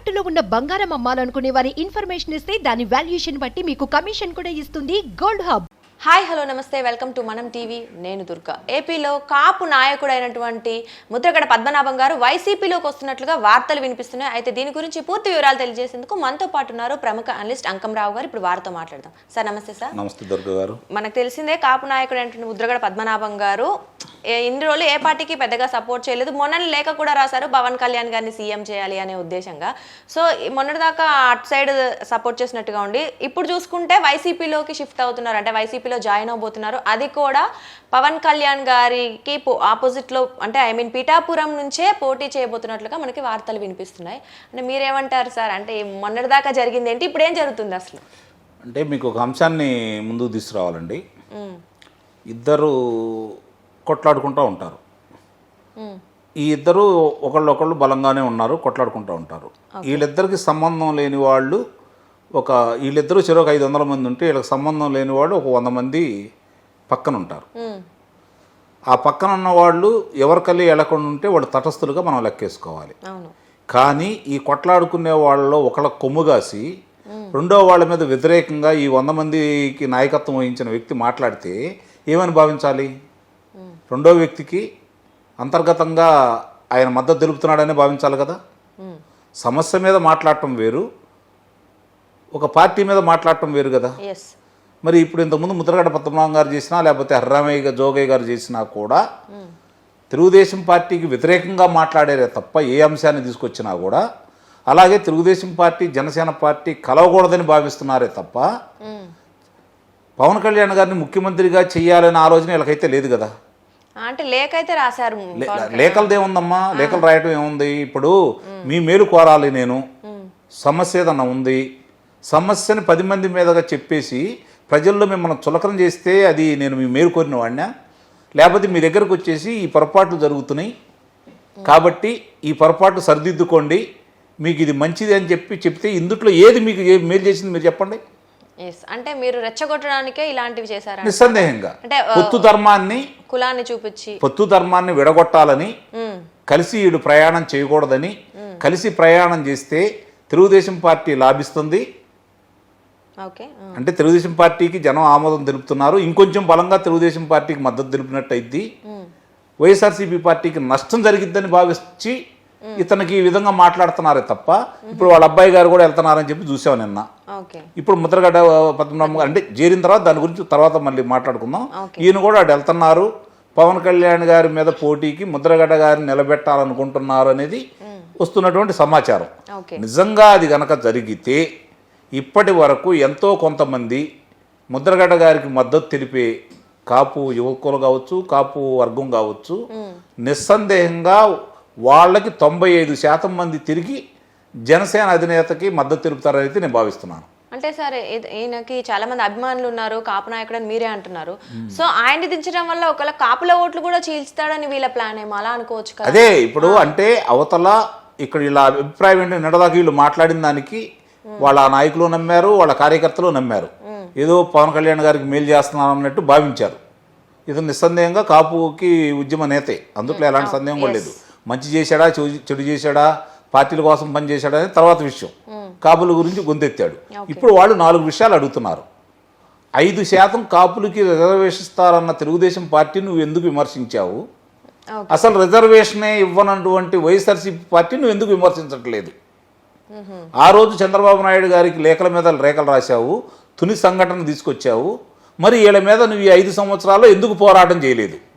తాకట్టులో ఉన్న బంగారం అమ్మాలనుకునే వారి ఇన్ఫర్మేషన్ ఇస్తే దాని వాల్యుయేషన్ బట్టి మీకు కమిషన్ కూడా ఇస్తుంది గోల్డ్ హబ్. హాయ్ హలో నమస్తే. Welcome to Manam TV. నేను దుర్గా. ఏపీలో కాపు నాయకుడైనటువంటి ముద్రగడ పద్మనాభం గారు వైసీపీలోకి వస్తున్నట్లుగా వార్తలు వినిపిస్తున్నాయి. అయితే దీని గురించి పూర్తి వివరాలు తెలియజేసేందుకు మనతో పాటు ఉన్నారు ప్రముఖ అనలిస్ట్ అంకంరావు గారు. ఇప్పుడు వారితో మాట్లాడదాం. సార్ నమస్తే సార్. నమస్తే దుర్గ గారు. మనకు తెలిసిందే కాపు నాయకుడు అయినటువంటి ముద్రగడ పద్మనాభం గారు ఇన్ని రోజులు ఏ పార్టీకి పెద్దగా సపోర్ట్ చేయలేదు. మొన్న లేఖ కూడా రాశారు పవన్ కళ్యాణ్ గారిని సీఎం చేయాలి అనే ఉద్దేశంగా. సో మొన్నటిదాకా అటు సైడ్ సపోర్ట్ చేసినట్టుగా ఉండి ఇప్పుడు చూసుకుంటే వైసీపీలోకి షిఫ్ట్ అవుతున్నారు. అంటే వైసీపీలో జాయిన్ అవబోతున్నారు. అది కూడా పవన్ కళ్యాణ్ గారికి ఆపోజిట్లో అంటే ఐ మీన్ పిఠాపురం నుంచే పోటీ చేయబోతున్నట్లుగా మనకి వార్తలు వినిపిస్తున్నాయి. అంటే మీరేమంటారు సార్? అంటే మొన్నటిదాకా జరిగింది ఏంటి? ఇప్పుడు ఏం జరుగుతుంది అసలు? అంటే మీకు ఒక అంశాన్ని ముందుకు తీసుకురావాలండి. ఇద్దరు కొట్లాడుకుంటూ ఉంటారు. ఈ ఇద్దరు ఒకళ్ళు ఒకళ్ళు బలంగానే ఉన్నారు కొట్లాడుకుంటూ ఉంటారు. వీళ్ళిద్దరికి సంబంధం లేని వాళ్ళు ఒక వీళ్ళిద్దరూ చెరొక ఐదు వందల మంది ఉంటే వీళ్ళకి సంబంధం లేని వాళ్ళు ఒక వంద మంది పక్కన ఉంటారు. ఆ పక్కన ఉన్న వాళ్ళు ఎవరికల్లి వెళ్ళకుండా ఉంటే వాళ్ళు తటస్థులుగా మనం లెక్కేసుకోవాలి. కానీ ఈ కొట్లాడుకునే వాళ్ళలో ఒకళ్ళ కొమ్ము కాసి రెండో వాళ్ళ మీద వ్యతిరేకంగా ఈ వంద మందికి నాయకత్వం వహించిన వ్యక్తి మాట్లాడితే ఏమని భావించాలి? రెండో వ్యక్తికి అంతర్గతంగా ఆయన మద్దతు తెలుపుతున్నాడని భావించాలి కదా? సమస్య మీద మాట్లాడటం వేరు ఒక పార్టీ మీద మాట్లాడటం వేరు కదా? మరి ఇప్పుడు ఇంతకుముందు ముద్రగడ పద్మనాభం గారు చేసినా లేకపోతే హర్రామయ్య జోగయ్య గారు చేసినా కూడా తెలుగుదేశం పార్టీకి వ్యతిరేకంగా మాట్లాడారే తప్ప ఏ అంశాన్ని తీసుకొచ్చినా కూడా అలాగే తెలుగుదేశం పార్టీ జనసేన పార్టీ కలవకూడదని భావిస్తున్నారే తప్ప. పవన్ కళ్యాణ్ గారిని ముఖ్యమంత్రిగా చేయాలనే ఆలోచన వీళ్ళకైతే లేదు కదా? అంటే లేఖ అయితే రాశారు లేఖలది ఏముందమ్మా? లేఖలు రాయటం ఏముంది? ఇప్పుడు మీ మేలు కోరాలి నేను. సమస్య ఏదన్నా ఉంది? సమస్యని పది మంది మీదగా చెప్పేసి ప్రజల్లో మిమ్మల్ని చులకన చేస్తే అది నేను మీ మేలు కోరిన వాడినా? లేకపోతే మీ దగ్గరకు వచ్చేసి ఈ పొరపాట్లు జరుగుతున్నాయి? కాబట్టి ఈ పొరపాట్లు సరిదిద్దుకోండి. మీకు ఇది మంచిది అని చెప్పి చెప్తే ఇందుట్లో ఏది మీకు ఏ మేలు చేసింది మీరు చెప్పండి. అంటే మీరు రెచ్చగొట్టడానికే ఇలాంటివి చేశారా? నిస్సందేహంగా. అంటే పొత్తు ధర్మాన్ని కులాన్ని చూపించి. పొత్తు ధర్మాన్ని విడగొట్టాలని ఉమ్, కలిసి వీడు ప్రయాణం చేయకూడదని కలిసి ప్రయాణం చేస్తే తెలుగుదేశం పార్టీ లాభిస్తుంది. ఉమ్, అంటే తెలుగుదేశం పార్టీకి జనం ఆమోదం తెలుపుతున్నారు. ఇంకొంచెం బలంగా తెలుగుదేశం పార్టీకి మద్దతు తెలిపినట్టు వైఎస్ఆర్సీపీ పార్టీకి నష్టం జరిగిద్దని భావించి ఇతనికి ఈ విధంగా మాట్లాడుతున్నారే తప్ప ఇప్పుడు వాళ్ళ అబ్బాయి గారు కూడా వెళ్తున్నారని చెప్పి చూసాం నిన్న. ఇప్పుడు ముద్రగడ్డ పద్మనాభం అంటే చేరిన తర్వాత దాని గురించి తర్వాత మళ్ళీ మాట్లాడుకుందాం. ఈయన కూడా అటు వెళ్తున్నారు. పవన్ కళ్యాణ్ గారి మీద పోటీకి ముద్రగడ్డ గారిని నిలబెట్టాలనుకుంటున్నారు అనేది వస్తున్నటువంటి సమాచారం. నిజంగా అది గనక జరిగితే ఇప్పటి వరకు ఎంతో కొంతమంది ముద్రగడ్డ గారికి మద్దతు తెలిపే కాపు యువకులు కావచ్చు కాపు వర్గం కావచ్చు నిస్సందేహంగా వాళ్ళకి తొంభై ఐదు శాతం మంది తిరిగి జనసేన అధినేతకి మద్దతు తెలుపుతారని అయితే నేను భావిస్తున్నాను. అంటే సార్ ఈయనకి చాలా మంది అభిమానులు ఉన్నారు కాపు నాయకుడు అని మీరే అంటున్నారు. సో ఆయన్ని దించడం వల్ల ఒకవేళ కాపుల ఓట్లు కూడా చీల్స్తాడని వీళ్ళ ప్లాన్ ఏమో అలా అనుకోవచ్చు కదా. అదే ఇప్పుడు అంటే అవతల ఇక్కడ ఇలా అభిప్రాయం ఏంటంటే నిడదాకా వీళ్ళు మాట్లాడిన దానికి వాళ్ళ నాయకులు నమ్మారు వాళ్ళ కార్యకర్తలు నమ్మారు. ఏదో పవన్ కళ్యాణ్ గారికి మేలు చేస్తున్నారు అన్నట్టు భావించారు. ఇతను నిస్సందేహంగా కాపుకి ఉద్యమ నేతే అందుట్లో ఎలాంటి సందేహం కూడా లేదు. మంచి చేశాడా చెడు- చేశాడా పార్టీల కోసం పనిచేశాడా అనేది తర్వాత విషయం. కాపుల గురించి గొంతెత్తాడు. ఇప్పుడు వాళ్ళు నాలుగు విషయాలు అడుగుతున్నారు. ఐదు శాతం కాపులకి రిజర్వేషన్ ఇస్తారన్న తెలుగుదేశం పార్టీ నువ్వు ఎందుకు విమర్శించావు? అసలు రిజర్వేషనే ఇవ్వనటువంటి వైఎస్ఆర్సీపీ పార్టీ నువ్వు ఎందుకు విమర్శించట్లేదు? ఆ రోజు చంద్రబాబు నాయుడు గారికి లేఖల మీద రేఖలు రాశావు తుని సంఘటన తీసుకొచ్చావు. మరి వీళ్ళ మీద నువ్వు ఈ ఐదు సంవత్సరాల్లో ఎందుకు పోరాటం చేయలేదు?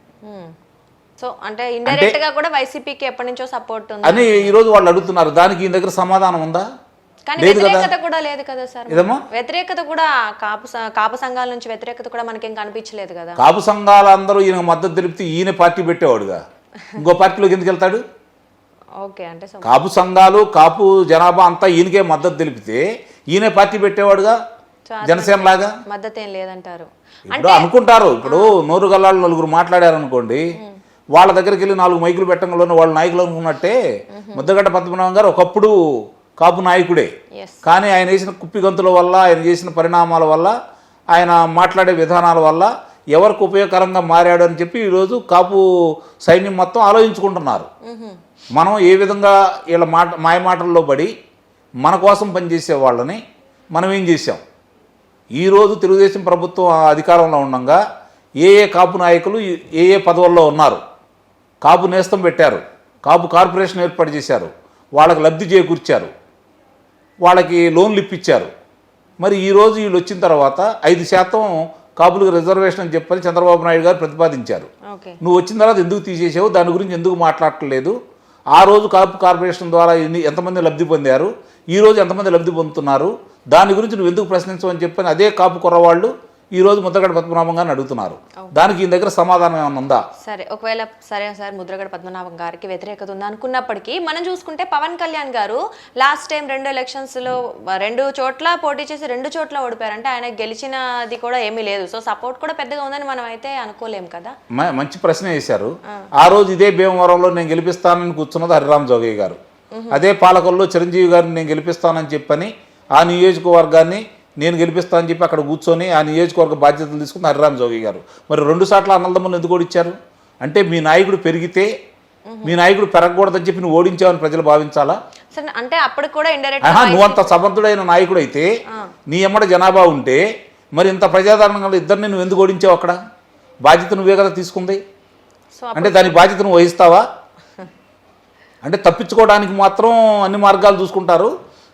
సో అంటే ఇండైరెక్ట్గా కూడా వైసీపీకి ఎప్పటి నుంచో సపోర్ట్ ఉంది. అని ఈరోజు వాళ్ళు అడుగుతున్నారు. దానికి ఈ దగ్గర సమాధానం ఉందా? కానీ వ్యతిరేకత కూడా లేదు కదా సార్. వ్యతిరేకత కూడా కాపు కాపు సంఘాల నుంచి వ్యతిరేకత కూడా మనకేం కనిపించలేదు కదా. కాపు సంఘాలందరూ ఈయన మద్దతు తెలిపితే ఈయన పార్టీ పెట్టేవాడుగా. ఇంకో పార్టీలోకి ఎందుకు వెళ్తాడు? ఓకే అంటే సో కాపు సంఘాలు కాపు జనాభా అంతా ఈయనకే మద్దతు తెలిపితే ఈయన పార్టీ పెట్టేవాడుగా? జనసేన లాగా మద్దతు ఏం లేదంటారు అనుకుంటారు. ఇప్పుడు నోరు గల్లాళ్ళు నలుగురు మాట్లాడారు అనుకోండి వాళ్ళ దగ్గరికి వెళ్ళి నాలుగు మైకులు పెట్టడంలోనే వాళ్ళ నాయకులు అనుకున్నట్టే ముద్దగడ్డ పద్మనాభం గారు ఒకప్పుడు కాపు నాయకుడే. కానీ ఆయన వేసిన కుప్పి గంతుల వల్ల ఆయన చేసిన పరిణామాల వల్ల ఆయన మాట్లాడే విధానాల వల్ల ఎవరికి ఉపయోగకరంగా మారాడు అని చెప్పి ఈరోజు కాపు సైన్యం మొత్తం ఆలోచించుకుంటున్నారు. మనం ఏ విధంగా వీళ్ళ మాట మాయ మాటల్లో పడి మన కోసం పనిచేసే వాళ్ళని మనం ఏం చేశాం? ఈరోజు తెలుగుదేశం ప్రభుత్వం అధికారంలో ఉండగా ఏ ఏ కాపు నాయకులు ఏ ఏ పదవుల్లో ఉన్నారు? కాపు నేస్తం పెట్టారు కాపు కార్పొరేషన్ ఏర్పాటు చేశారు వాళ్ళకి లబ్ధి చేకూర్చారు వాళ్ళకి లోన్లు ఇప్పించారు. మరి ఈరోజు వీళ్ళు వచ్చిన తర్వాత ఐదు శాతం కాపులకు రిజర్వేషన్ అని చెప్పని చంద్రబాబు నాయుడు గారు ప్రతిపాదించారు. నువ్వు వచ్చిన తర్వాత ఎందుకు తీసేసావు? దాని గురించి ఎందుకు మాట్లాడట్లేదు? ఆ రోజు కాపు కార్పొరేషన్ ద్వారా ఎన్ని ఎంతమంది లబ్ధి పొందారు? ఈ రోజు ఎంతమంది లబ్ధి పొందుతున్నారు? దాని గురించి నువ్వు ఎందుకు ప్రశ్నించవని చెప్పని అదే కాపు కుర్రవాళ్ళు ఈ రోజు ముద్దగడ పద్మనాభం గారిని అడుగుతున్నారు. దానికి ఈ దగ్గర సమాధానం ఏమైనా ఉందా? సరే ఒకవేళ సరే సార్ ముద్రగడ పద్మనాభం గారికి వ్యతిరేకత ఉంది అనుకున్నప్పటికీ మనం చూసుకుంటే పవన్ కళ్యాణ్ గారు లాస్ట్ టైం రెండు ఎలక్షన్స్లో రెండు చోట్ల పోటీ చేసి రెండు చోట్ల ఓడిపోయారు. అంటే ఆయన గెలిచినది కూడా ఏమీ లేదు. సో సపోర్ట్ కూడా పెద్దగా ఉందని మనం అయితే అనుకోలేం కదా? మంచి ప్రశ్న వేశారు. ఆ. రోజు ఇదే భీమవరంలో నేను గెలిపిస్తానని కూర్చున్నది హరిరామ్ జోగయ్య గారు. అదే పాలకొల్లో చిరంజీవి గారిని నేను గెలిపిస్తానని చెప్పని ఆ నియోజకవర్గాన్ని నేను గెలిపిస్తానని చెప్పి అక్కడ కూర్చొని ఆ నియోజకవర్గ బాధ్యతలు తీసుకుని హరిరామ్ జోగి గారు. మరి రెండు సార్లు అన్నదమ్ములు ఎందుకు ఓడించారు? అంటే మీ నాయకుడు పెరిగితే మీ నాయకుడు పెరగకూడదని చెప్పి నువ్వు ఓడించావని ప్రజలు భావించాలా? అంటే అప్పుడు కూడా ఆహా నువ్వంత సమర్థుడైన నాయకుడు అయితే నీ ఎమ్మడ జనాభా ఉంటే మరి ఇంత ప్రజాదరణ గల ఇద్దరిని నువ్వు ఎందుకు ఓడించావు అక్కడ? బాధ్యత నువ్వే కదా తీసుకుంది. అంటే దాని బాధ్యత నువ్వు వహిస్తావా? అంటే తప్పించుకోవడానికి మాత్రం అన్ని మార్గాలు చూసుకుంటారు.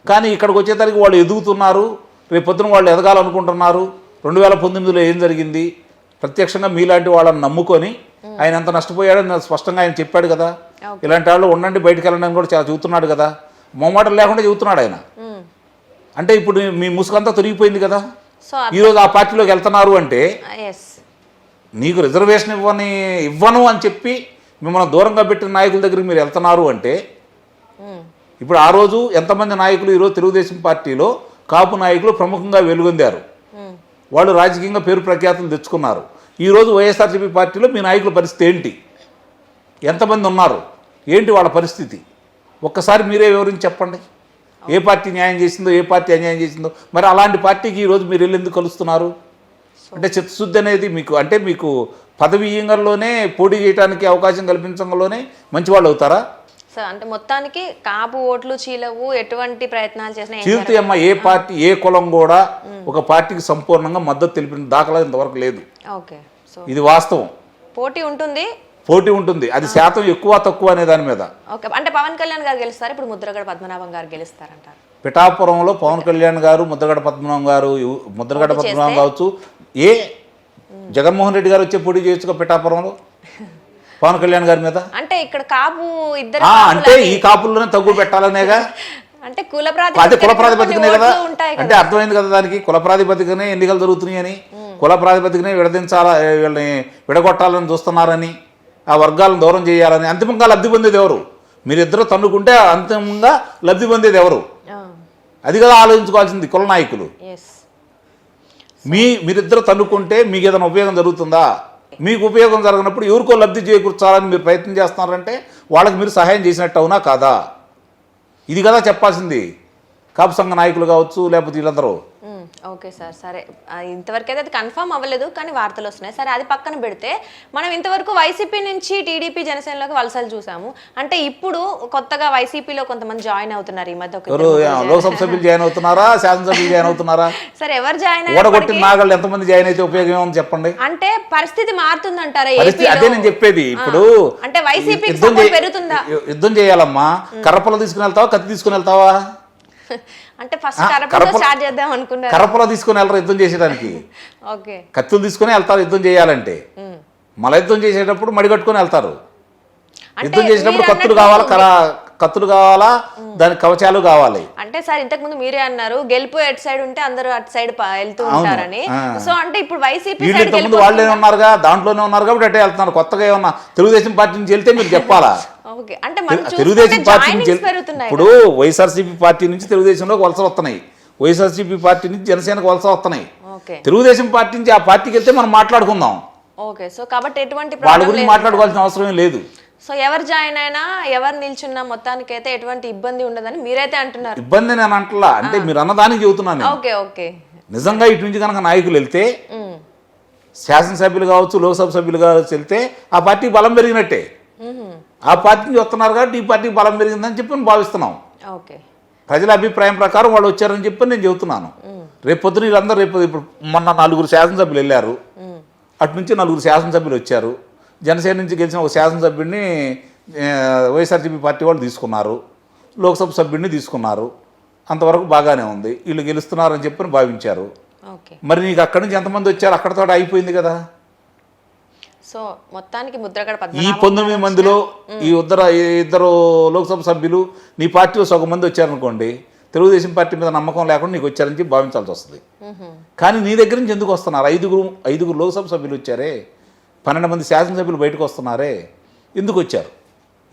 కానీ ఇక్కడికి వచ్చేసరికి వాళ్ళు ఎదుగుతున్నారు. రేపు పొద్దున వాళ్ళు ఎదగాలనుకుంటున్నారు. రెండు వేల పంతొమ్మిదిలో ఏం జరిగింది? ప్రత్యక్షంగా మీలాంటి వాళ్ళని నమ్ముకొని ఆయన ఎంత నష్టపోయాడని నాకు స్పష్టంగా ఆయన చెప్పాడు కదా. ఇలాంటి వాళ్ళు ఉండండి బయటకు వెళ్ళండి కూడా చాలా చెబుతున్నాడు కదా. మొమ్మాటం లేకుండా చెబుతున్నాడు ఆయన. అంటే ఇప్పుడు మీ ముసుగంతా తొరిగిపోయింది కదా. ఈరోజు ఆ పార్టీలోకి వెళ్తున్నారు అంటే నీకు రిజర్వేషన్ ఇవ్వని ఇవ్వను అని చెప్పి మిమ్మల్ని దూరంగా పెట్టిన నాయకుల దగ్గరికి మీరు వెళ్తున్నారు అంటే ఇప్పుడు ఆ రోజు ఎంతమంది నాయకులు ఈరోజు తెలుగుదేశం పార్టీలో కాపు నాయకులు ప్రముఖంగా వెలుగొందారు. వాళ్ళు రాజకీయంగా పేరు ప్రఖ్యాతులు తెచ్చుకున్నారు. ఈరోజు వైఎస్ఆర్సీపీ పార్టీలో మీ నాయకుల పరిస్థితి ఏంటి? ఎంతమంది ఉన్నారు? ఏంటి వాళ్ళ పరిస్థితి? ఒక్కసారి మీరే వివరించి చెప్పండి. ఏ పార్టీ న్యాయం చేసిందో ఏ పార్టీ అన్యాయం చేసిందో. మరి అలాంటి పార్టీకి ఈరోజు మీరు వెళ్ళి ఎందుకు కలుస్తున్నారు అంటే చిత్తశుద్ధి అనేది మీకు అంటే మీకు పదవీయంగంలోనే పోటీ చేయడానికి అవకాశం కల్పించడంలోనే మంచి వాళ్ళు అవుతారా? అంటే మొత్తానికి కాపు ఓట్లు చీలవు ఎటువంటి ప్రయత్నాలు చేసినా చీల్తి అమ్మ ఏ పార్టీ ఏ కులం కూడా ఒక పార్టీకి సంపూర్ణంగా మద్దతు తెలిపిన దాఖలా ఇంతవరకు లేదు. Okay so. ఇది వాస్తవం. పోటీ ఉంటుంది. పోటీ ఉంటుంది. అది శాతం ఎక్కువ తక్కువ అనే దాని మీద. ఓకే అంటే పవన్ కళ్యాణ్ గారు గెలుస్తారు ఇప్పుడు ముద్రగడ పద్మనాభం గారు గెలుస్తారంటారు. పిఠాపురంలో పవన్ కళ్యాణ్ గారు ముద్రగడ పద్మనాభం గారు ముద్రగడ పద్మనాభం? కావచ్చు. ఏ జగన్మోహన్ రెడ్డి గారు వచ్చే పోటీ చేయొచ్చుగా పిఠాపురంలో? పవన్ కళ్యాణ్ గారి మీద? అంటే ఇక్కడ కాపు ఇద్దరు అంటే ఈ కాపుల్లోనే తగ్గు పెట్టాలనేగా? అంటే కుల అదే కుల ప్రాతిపదికనే కదా. అంటే అర్థమైంది కదా దానికి. కుల ప్రాతిపదికనే ఎన్నికలు జరుగుతున్నాయి అని కుల ప్రాతిపదికనే విడదించాలా వీళ్ళని విడగొట్టాలని చూస్తున్నారని ఆ వర్గాలను దూరం చేయాలని. అంతిమంగా లబ్ధి పొందేది ఎవరు? మీరిద్దరు తన్నుకుంటే అంతిమంగా లబ్ధి పొందేది ఎవరు? అది కదా ఆలోచించుకోవాల్సింది కుల నాయకులు. మీ మీరిద్దరు తన్నుకుంటే మీకు ఏదైనా ఉపయోగం జరుగుతుందా? మీకు ఉపయోగం జరగనప్పుడు ఎవరికో లబ్ధి చేకూర్చాలని మీరు ప్రయత్నం చేస్తున్నారంటే వాళ్ళకి మీరు సహాయం చేసినట్టు అవునా కాదా? ఇది కదా చెప్పాల్సింది. కాపు సంఘ నాయకులు కావచ్చు లేకపోతే వీళ్ళందరూ. ఓకే సార్ సరే. ఇంతవరకు అయితే అది కన్ఫర్మ్ అవ్వలేదు కానీ వార్తలు వస్తున్నాయి. సరే అది పక్కన పెడితే మనం ఇంతవరకు వైసీపీ నుంచి టీడీపీ జనసేనలోకి వలసలు చూసాము. అంటే ఇప్పుడు కొత్తగా వైసీపీలో కొంతమంది జాయిన్ అవుతున్నారు ఈ మధ్య లోక్సభ సభ్యులు జాయిన్ అవుతున్నారా శాసనసభ్యులు జాయిన్ అవుతున్నారా? సరే ఎవరు జాయిన్ ఓడగొట్టిన నాగళ్ళు ఎంతమంది జాయిన్ అయితే ఉపయోగం ఏమని చెప్పండి? అంటే పరిస్థితి మారుతుందంటారా పరిస్థితి అదే నేను చెప్పేది. ఇప్పుడు అంటే యుద్ధం చేయ- పెరుగుతుందా? యుద్ధం చేయాలమ్మా. కర్రపల తీసుకుని వెళ్తావా కత్తి తీసుకుని వెళ్తావా? అంటే ఫస్ట్ కరపతో కరప- స్టార్ట్ చేద్దాం అనుకున్నారు. కర్రపల తీసుకుని వెళ్ళరు యుద్ధం చేసేదానికి. ఓకే. కత్తులు తీసుకుని వెళ్తారు యుద్ధం చేయాలంటే. మల యుద్ధం చేసేటప్పుడు మడిగట్టుకొని వెళ్తారు. యుద్ధం చేసేటప్పుడు మీరు కత్తులు కావాలా కర కత్తులు కావాలా దానికి కవచాలు కావాలి. అంటే సార్ ఇంతకు ముందు మీరే అన్నారు గెలుపు ఎటు సైడ్ ఉంటే అందరూ అటు సైడ్ వెళ్తూ. ఉంటారని. సో అంటే ఇప్పుడు వైసీపీ వీళ్ళు ఇంతకుముందు వాళ్ళే ఉన్నారుగా దాంట్లోనే ఉన్నారు కాబట్టి అట్టే వెళ్తున్నారు. కొత్తగా ఏమన్నా తెలుగుదేశం పార్టీ నుంచి వెళ్తే మీరు చెప్పాలా? అంటే తెలుగుదేశం పార్టీ నుంచి ఇప్పుడు వైఎస్ఆర్సీపీ పార్టీ నుంచి తెలుగుదేశంలోకి వలస వస్తున్నాయి. వైఎస్ఆర్సీపీ పార్టీ నుంచి జనసేనకు వలస వస్తున్నాయి. తెలుగుదేశం పార్టీ నుంచి ఆ పార్టీకి వెళ్తే మనం మాట్లాడుకుందాం. ఓకే. సో కాబట్టి ఎటువంటి వాళ్ళ గురించి మాట్లాడుకోవాల్సిన అవసరం లేదు. సో ఎవరు జాయిన్ అయినా ఎవరు నిల్చున్నా మొత్తానికి అయితే ఎటువంటి ఇబ్బంది ఉండదని మీరైతే అంటున్నారు. ఇబ్బంది నేను అంటలా అంటే మీరు అన్నదానికి చెబుతున్నాను నేను. Okay okay. నిజంగా ఇటు నుంచి కనుక నాయకులు వెళ్తే. శాసనసభ్యులు కావచ్చు లోక్సభ సభ్యులు కావచ్చు వెళ్తే ఆ పార్టీకి బలం పెరిగినట్టే. ఆ పార్టీ నుంచి వస్తున్నారు కాబట్టి ఈ పార్టీకి బలం పెరిగిందని చెప్పి భావిస్తున్నాం. ఓకే. ప్రజల అభిప్రాయం ప్రకారం వాళ్ళు వచ్చారని చెప్పి నేను చెబుతున్నాను. రేపు పొద్దున వీళ్ళందరూ రేపు ఇప్పుడు మొన్న నలుగురు శాసనసభ్యులు వెళ్ళారు. అటు నుంచి నలుగురు శాసనసభ్యులు వచ్చారు. జనసేన నుంచి గెలిచిన ఒక శాసనసభ్యుడిని వైఎస్ఆర్సీపీ పార్టీ వాళ్ళు తీసుకున్నారు. లోక్సభ సభ్యుడిని తీసుకున్నారు. అంతవరకు బాగానే ఉంది. వీళ్ళు గెలుస్తున్నారని చెప్పి భావించారు. మరి నీకు అక్కడి నుంచి ఎంతమంది వచ్చారు? అక్కడతో అయిపోయింది కదా. సో మొత్తానికి ముద్రగడ ఈ పంతొమ్మిది మందిలో ఈ ఇద్దరు ఈ ఇద్దరు లోక్సభ సభ్యులు నీ పార్టీలో సగం మంది వచ్చారనుకోండి తెలుగుదేశం పార్టీ మీద నమ్మకం లేకుండా నీకు వచ్చారని చెప్పి భావించాల్సి వస్తుంది. కానీ నీ దగ్గర నుంచి ఎందుకు వస్తున్నారు? ఐదుగురు ఐదుగురు లోక్సభ సభ్యులు వచ్చారే. పన్నెండు మంది శాసనసభ్యులు బయటకు వస్తున్నారే ఎందుకు వచ్చారు?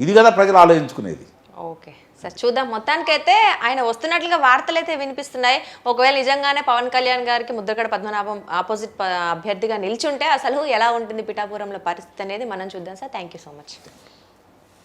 ఇది కదా ప్రజలు ఆలోచించుకునేది. ఓకే. సార్ చూద్దాం. మొత్తానికైతే ఆయన వస్తున్నట్లుగా వార్తలు అయితే వినిపిస్తున్నాయి. ఒకవేళ నిజంగానే పవన్ కళ్యాణ్ గారికి ముద్రగడ పద్మనాభం ఆపోజిట్ అభ్యర్థిగా నిల్చుంటే అసలు ఎలా ఉంటుంది పిఠాపురంలో పరిస్థితి అనేది మనం చూద్దాం sir. Thank you so much